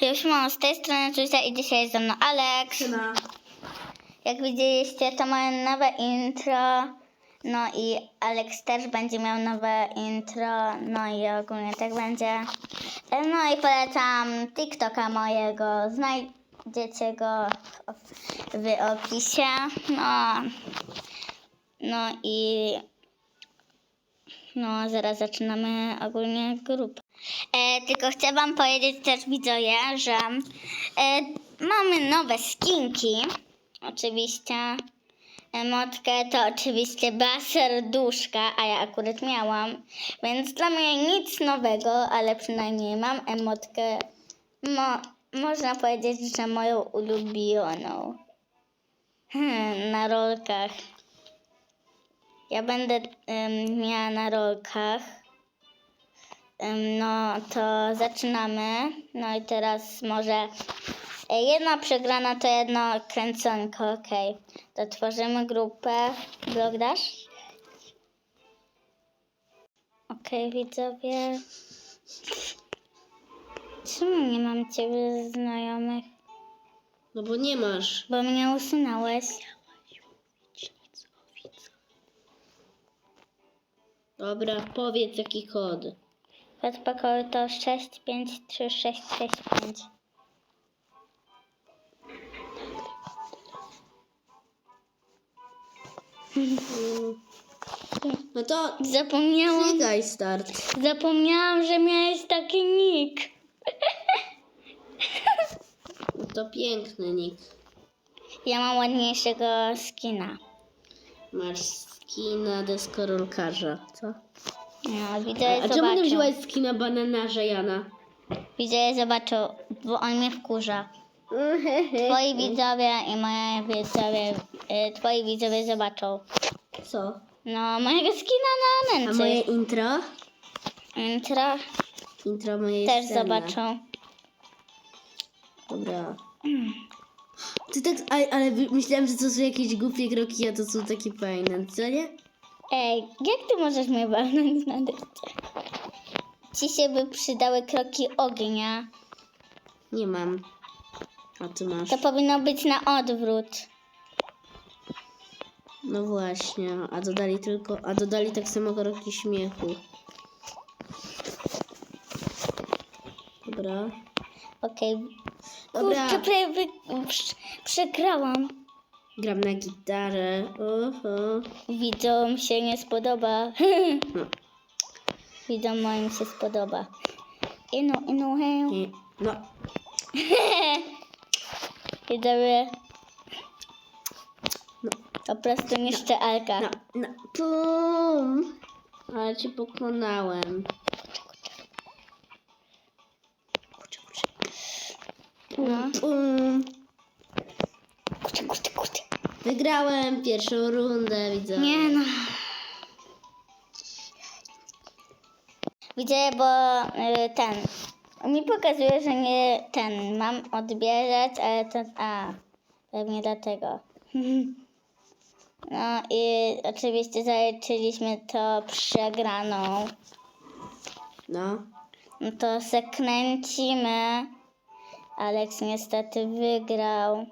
Już mam z tej strony Zuzia i dzisiaj jest ze mną Alex. Siema. Jak widzieliście, to moje nowe intro. No i Alex też będzie miał nowe intro. No i ogólnie tak będzie. No i polecam TikToka mojego. Znajdziecie go w, w opisie. No. No i no, zaraz zaczynamy ogólnie grupę. E, tylko chcę Wam powiedzieć też, widzowie, że e, mamy nowe skinki. Oczywiście. Emotkę to oczywiście była serduszka, a ja akurat miałam. Więc dla mnie nic nowego, ale przynajmniej mam emotkę. Mo, można powiedzieć, że moją ulubioną. Hmm, na rolkach. Ja będę em, miała na rolkach. Em, no to zaczynamy. No i teraz może e, jedna przegrana to jedno kręconko, okej. To tworzymy grupę. Blog dasz? Okej, widzowie. Czemu nie mam ciebie znajomych? No bo nie masz. Bo mnie usunąłeś. Dobra, powiedz jaki kod. Kod pokoju to 653665. No to Zapomniałam. klikaj start. Zapomniałam, że miałeś taki nick. No to piękny nick. Ja mam ładniejszego skina. Masz skina deskorolkarza. Co? No, A, widzę, a czemu nie zobaczą. wziąłeś skina bananarza Jana? Widzę, zobaczą, bo on mnie wkurza. Twoi widzowie i moje widzowie, y, twoi widzowie zobaczą. Co? No, mojego skina na A nędzy. moje intro? Intro Intro moje też zobaczą. Dobra. Ty tak, ale, ale myślałem, że to są jakieś głupie kroki, a to są takie fajne, co nie? Ej, jak ty możesz mnie walnąć na deszcz? Ci się by przydały kroki ognia. Nie mam. A ty masz. To powinno być na odwrót. No właśnie, a dodali tylko, a dodali tak samo kroki śmiechu. Dobra. Okej. Dobra. Kurczę, prawie wy... prz- przegrałam. Gram na gitarę. Oho. Widzom się nie spodoba. No. Widzom moim się spodoba. Inu, inu, hej. Nie. No. Widzowie, No. po prostu niszczę Alka. No. No. Pum. Ale cię pokonałem. Wygrałem pierwszą rundę, widzę. Nie no. Widzę, bo y, ten. Mi pokazuje, że nie ten. Mam odbierać, ale to. A, pewnie dlatego. No i oczywiście zaliczyliśmy to przegraną. No. No to se kręcimy. Alex niestety wygrał.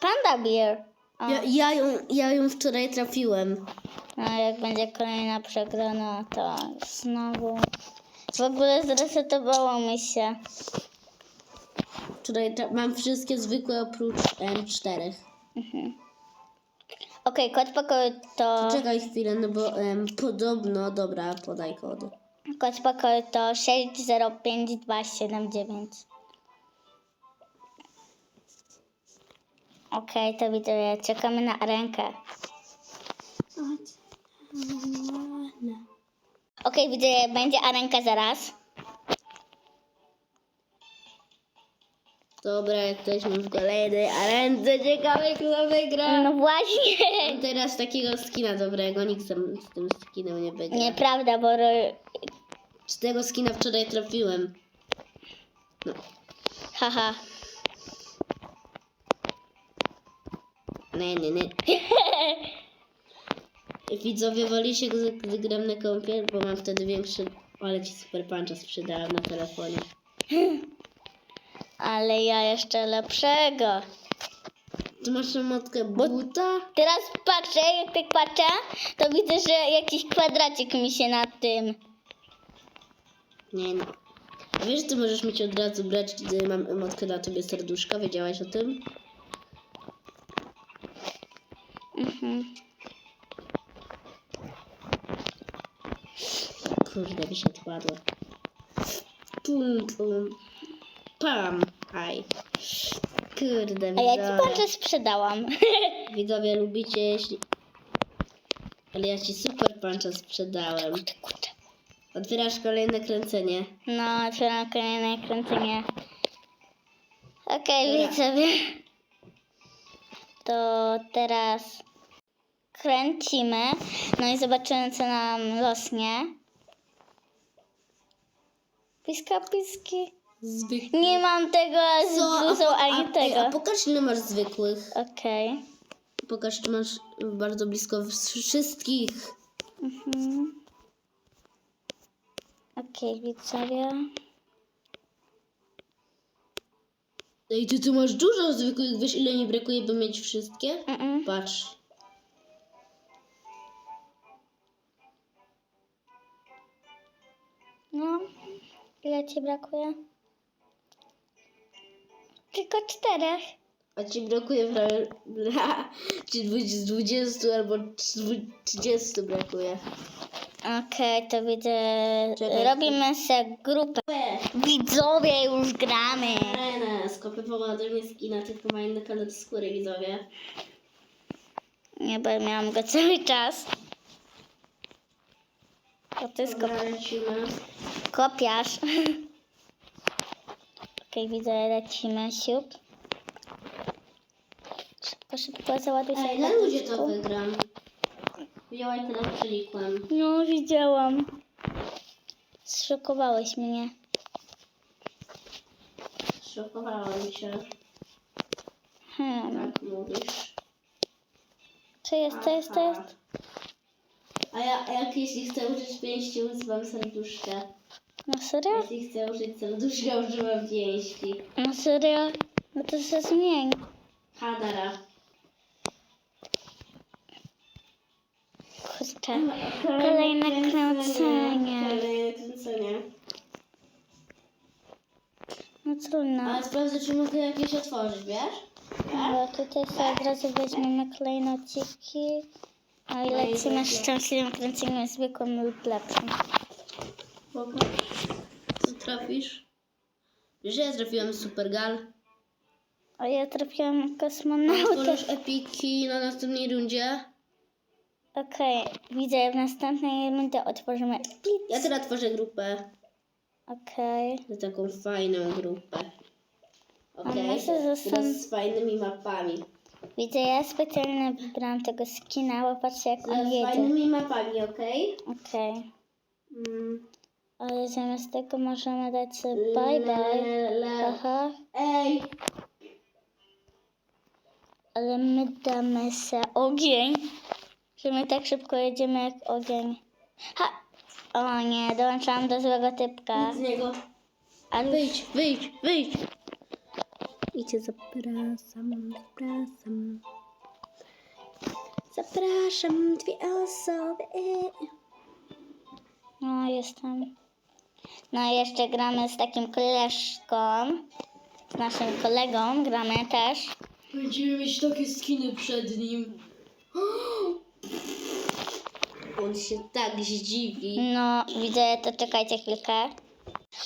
Panda Beer. Ja, ja, ją, ja ją wczoraj trafiłem. no jak będzie kolejna przegrana, to znowu. W ogóle zresetowało mi się. Wczoraj tra- mam wszystkie zwykłe oprócz M4. Okej, kod pokoju to. Czekaj chwilę, no bo em, podobno, dobra, podaj kod. Kod pokoju to 605279. Okej, to widzę, czekamy na rękę. Okej, widzę, będzie arenka zaraz. Dobra, jesteśmy w kolejnej arence, ciekawe kto wygra. No właśnie. Mam teraz takiego skina dobrego, nikt tam z tym skinem nie wygra. Nieprawda, bo Z tego skina wczoraj trafiłem. No. haha. Nie, nie, nie. Widzowie woli się, gdy gram na kąpie, bo mam wtedy większy... Ale ci super puncha sprzedałem na telefonie. Ale ja jeszcze lepszego. Tu masz emotkę buta? Teraz patrzę, jak tak patrzę, to widzę, że jakiś kwadracik mi się na tym. Nie no. A wiesz, że ty możesz mieć od razu brać, gdy mam emotkę na tobie serduszka? Wiedziałaś o tym? Mhm. Kurde, mi się odpadło. Pum, pum. Pam. Aj. Kurde, A ja ci patrzę sprzedałam. Widzowie, lubicie, jeśli... Ale ja ci super puncha sprzedałem. Kurde, kurde. Otwierasz kolejne kręcenie. No, otwieram kolejne kręcenie. Okej, Dobra. widzowie. To teraz kręcimy. No i zobaczymy, co nam losnie. Piska, piski. Zwykły. Nie mam tego z bluzą a, ani a, ej, tego. a pokaż ile masz zwykłych. Okej. Pokaż, czy masz bardzo blisko wsz- wszystkich. Mhm. Okej, widzowie. Ej, ty tu masz dużo zwykłych. Wiesz, ile mi brakuje, by mieć wszystkie? Mm-mm. Patrz. Ile ci brakuje? Tylko czterech. A ci brakuje prawie... Ci z 20 albo z 30 brakuje. Okej, to widzę. Czekaj. Robimy se grupę. Widzowie, już gramy. Arena, skopywała ode mnie skina, tylko ma inny kolor skóry, widzowie. Nie, bo miałam go cały czas. To ty Dobra, lecimy. kopiasz. Okej, widzę, lecimy, siup. Szybko, szybko, załaduj sobie Ej, na ludzie to wygram. Widziałaś, teraz przelikłem. No, widziałam. Zszokowałeś mnie. Szokowałem się, Hmm. tak mówisz. Co jest, co jest, co jest? A ja, a jak jeśli chcę użyć pięści, używam serduszka. No serio? Jeśli chcę użyć serduszka, używam pięści. No serio? No to się zmień. Hadara. Kurczę. Kolejne kręcenie. Kolejne kręcenie. No trudno. Ale sprawdzę, czy mogę jakieś otworzyć, wiesz? Bo tutaj sobie od razu weźmiemy klejnociki. No i lecimy szczęśliwym kręceniem zwykłym lub lepszym. Pokaż. Co trafisz? Wiesz, że ja trafiłem Supergal. A ja trafiłam kosmonautę. Otworzysz epiki na następnej rundzie. Okej, widzę w następnej rundzie otworzymy. Ja teraz tworzę grupę. Okej. Taką fajną grupę. Okej, my się teraz z fajnymi mapami. Widzę, ja specjalnie wybrałam tego skina, bo patrzcie jak on Z jedzie. fajnymi mapami, okej? Okej. Mm. Ale zamiast tego możemy dać sobie bye bye. Le, le. Aha. Ej, Ale my damy se ogień. Że my tak szybko jedziemy jak ogień. Ha! O nie, dołączałam do złego typka. z niego. Ale Wyjdź, wyjdź, wyjdź. I cię zapraszam, zapraszam. Zapraszam dwie osoby. no jestem. No i jeszcze gramy z takim koleżką. Z naszym kolegą gramy też. Będziemy mieć takie skiny przed nim. On się tak zdziwi. No, widzę, to czekajcie chwilkę.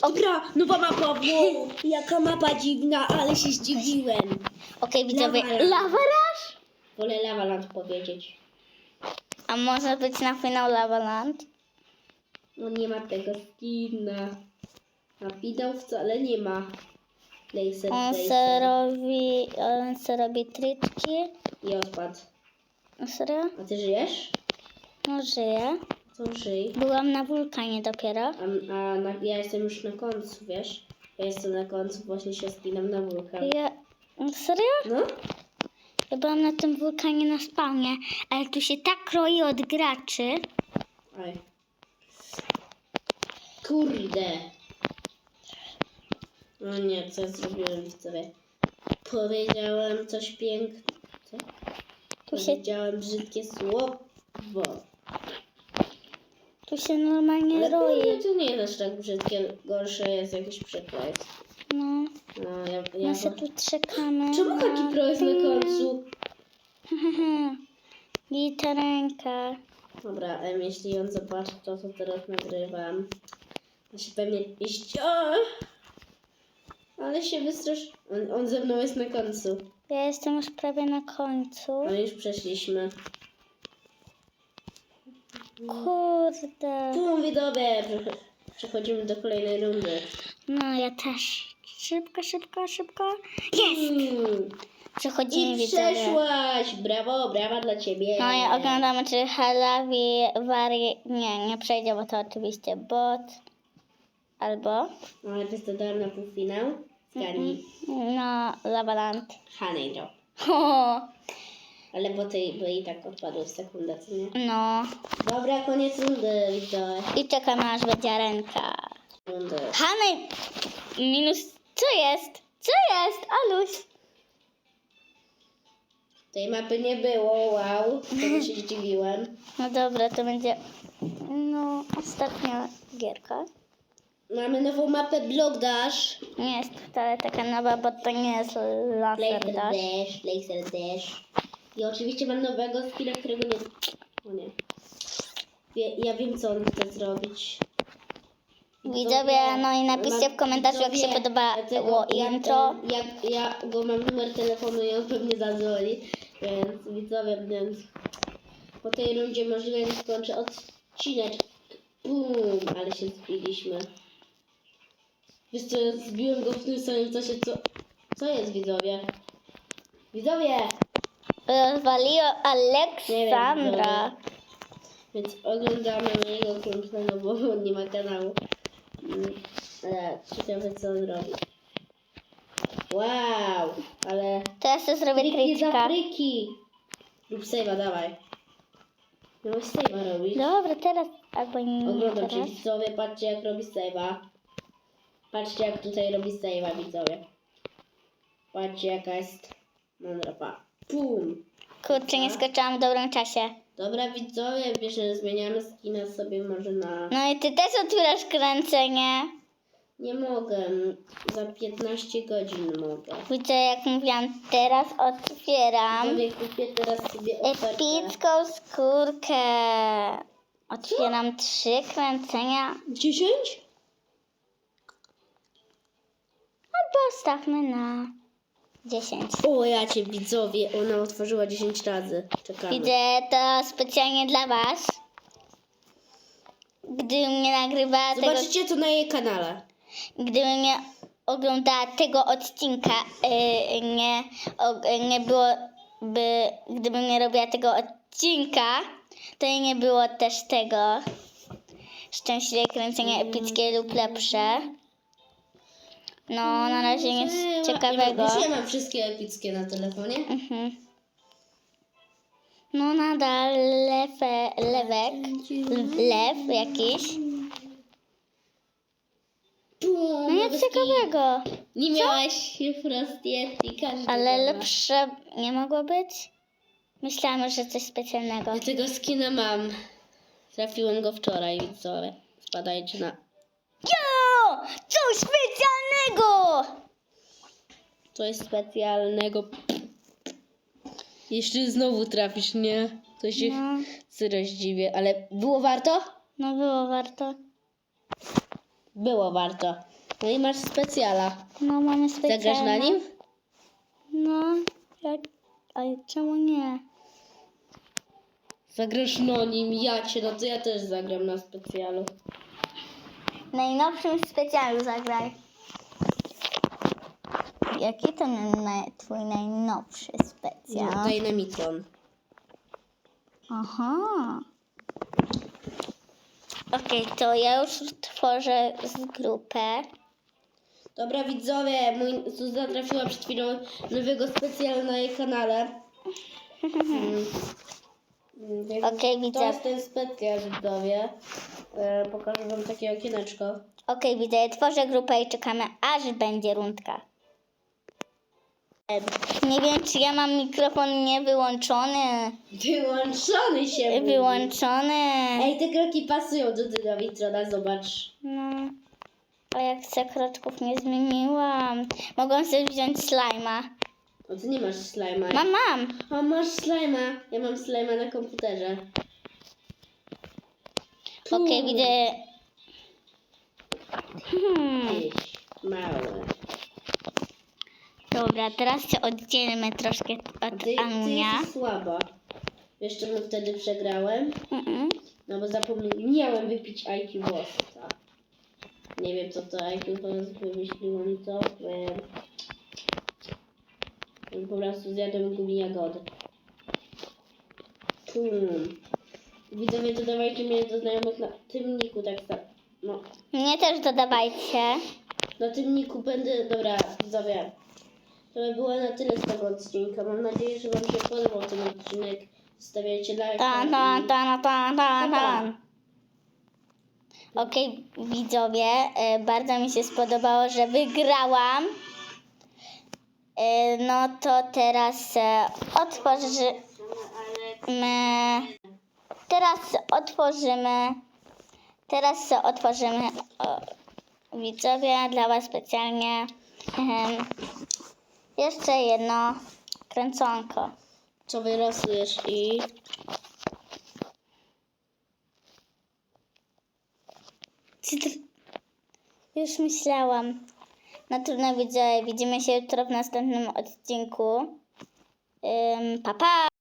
Dobra, nowa mapa, wow, jaka mapa dziwna, ale się zdziwiłem. Okej, widzowie. Lava Lava Rush? Wolę Lavaland powiedzieć. A może być na finał Lava Land? On nie ma tego skina. A widał wcale nie ma. Laser, On se laser. robi, on se robi tryczki. I odpadł. No serio? A ty żyjesz? No żyje. Co żyj? Byłam na wulkanie dopiero. A, a na, ja jestem już na końcu, wiesz? Ja jestem na końcu, właśnie się spinam na wulkan. Ja... No serio? No? Ja byłam na tym wulkanie na spawnie, ale tu się tak kroi od graczy. Oj. Kurde. O nie, co ja zrobiłem widzowie? Powiedziałem coś pięknego. Powiedziałem brzydkie słowo. Tu się normalnie Ale roi. to nie jest aż tak brzydkie. Gorsze jest jakiś przykład. No, No, ja, ja my się tu czekamy. Czemu taki pro jest na końcu? Gitarenka. Dobra, em, jeśli on zobaczy to, co teraz nagrywam, to się pewnie iść. O! Ale się wystrasz. On, on ze mną jest na końcu. Ja jestem już prawie na końcu. Ale już przeszliśmy. Kurde. Tu widzowie, prze- przechodzimy do kolejnej rundy. No, ja też. Szybko, szybko, szybko. Jest! Mm. Przechodzimy I widzowie. przeszłaś! Brawo, brawa dla ciebie. No i oglądamy, czy Halawi Wari... Nie, nie przejdzie, bo to oczywiście bot. Albo... Ale występowałem na półfinał. Zgadnij. No, Labaland. Hanejdo. O, Ale bo ty bo i tak odpadły w sekundę, co nie? no. Dobra, koniec rundy, widzowie. I czekamy, aż będzie ręka. Rundy. Hanej... Minus... Co jest? Co jest? Aluś? Tej mapy nie było, wow. To się zdziwiłem. No dobra, to będzie... No, ostatnia gierka. Mamy nową mapę Block Dash. Nie jest wcale taka nowa, bo to nie jest laser Laser dash. Dash, Laser Dash. I oczywiście mam nowego skilla, którego nie... O nie. Wie, ja wiem, co on chce zrobić. Widzowie, no i napiszcie w komentarzu, jak się podobało intro. Ja, ja go mam numer telefonu i on pewnie zadzwoni. Więc widzowie, więc po tej rundzie możliwe, że skończę odcinek. Bum, ale się zbiliśmy. Wiesz co, ja zbiłem go w tym samym czasie, co... Co jest widzowie? Widzowie! Rozwaliło Aleksandra. Więc oglądamy mojego no bo on nie ma kanału. Mm, Ale ciekawe co on robi. Wow, ale Teraz ja zrobię triki za krycka. triki. Rób save'a, dawaj. Miałeś save'a robić. Dobra, teraz albo nie Oglądam cię widzowie, patrzcie jak robi save'a. Patrzcie jak tutaj robi save'a widzowie. Patrzcie jaka jest mądra pa. Pum. Kurczę, nie skoczyłam w dobrym czasie. Dobra widzowie, wiesz, że zmieniamy skina sobie może na... No i ty też otwierasz kręcenie. Nie mogę. Za 15 godzin mogę. Widzę, jak mówiłam, teraz otwieram Prawie kupię teraz sobie ofertę. epicką skórkę. Otwieram trzy kręcenia. 10? Albo stawmy na 10. O, ja cię widzowie, ona otworzyła 10 razy. Czekamy. Widzę to specjalnie dla was. Gdybym nie nagrywała tego, Zobaczycie to na jej kanale. gdybym nie oglądała tego odcinka, yy, nie, o, nie byłoby, gdybym nie robiła tego odcinka, to i nie było też tego szczęśliwe kręcenie epickie lub lepsze. No, na razie nic ciekawego. Wiesz, ja mam wszystkie epickie na telefonie. Mhm. No nadal lewe, lewek, lew jakiś. No nic skin. ciekawego. Nie miałaś Frost Yeti, każdy Ale ma. lepsze nie mogło być? Myślałam, że coś specjalnego. Ja tego skina mam. Trafiłem go wczoraj, widzowie. Spadajcie na... Jo! Coś specjalnego! To jest specjalnego. Jeszcze znowu trafisz, nie? To się No, zdziwię, ale było warto? no było warto. Było warto. No i masz specjala. No mamy specjalne. Zagrasz na nim? No, jak... Ale czemu nie? Zagrasz na nim, ja cię, no to ja też zagram na specjalu. Najnowszym specjalu zagraj. Jaki to na, twój najnowszy specjal? No, Dynamitron. Aha. Okej, to ja już tworzę z grupę. Dobra widzowie, mój Zuza trafiła przed chwilą nowego specjalu na jej kanale. Mm. Mm, więc Okej, To widzę. jest ten specjal widzowie. E, pokażę wam takie okieneczko. Okej, widzę. Tworzę grupę i czekamy, aż będzie rundka. Nie wiem, czy ja mam mikrofon nie wyłączony. Wyłączony się mówi. Wyłączony. Ej, te kroki pasują do Dynawitrona, zobacz. No. A jak chcę kroczków nie zmieniłam. Mogą sobie wziąć slajma. O, ty nie masz slajma. Mam, mam. O, masz slajma. Ja mam slajma na komputerze. Okej, widzę. Hmm. Tyś, Małe. Dobra, teraz się oddzielmy troszkę od Ty, ty Anunia. jesteś słaba. Wiesz czemu wtedy przegrałem? Mm-mm. No bo zapomniałem, miałem wypić IQ Bossa. Nie wiem co to IQ Boss wymyśliło mi to. Po prostu zjadłem gumi jagody. Hmm. Widzowie, dodawajcie mnie do znajomych na tymniku, tak samo. No, Mnie też dodawajcie. na tymniku będę, dobra, widzowie. To by było na tyle z tego odcinka. Mam nadzieję, że Wam się podobał ten odcinek. Zostawiajcie lajka. Tan, tan, tan, tan, tan, tan. Okej, widzowie, e, bardzo mi się spodobało, że wygrałam. E, No to teraz e, otworzymy. Teraz otworzymy. Teraz otworzymy. O, widzowie, dla Was specjalnie. Jeszcze jedno kręconko. Co wyrosujesz i... Już myślałam. No trudno widzę. Widzimy się jutro w następnym odcinku. Ym, pa, pa!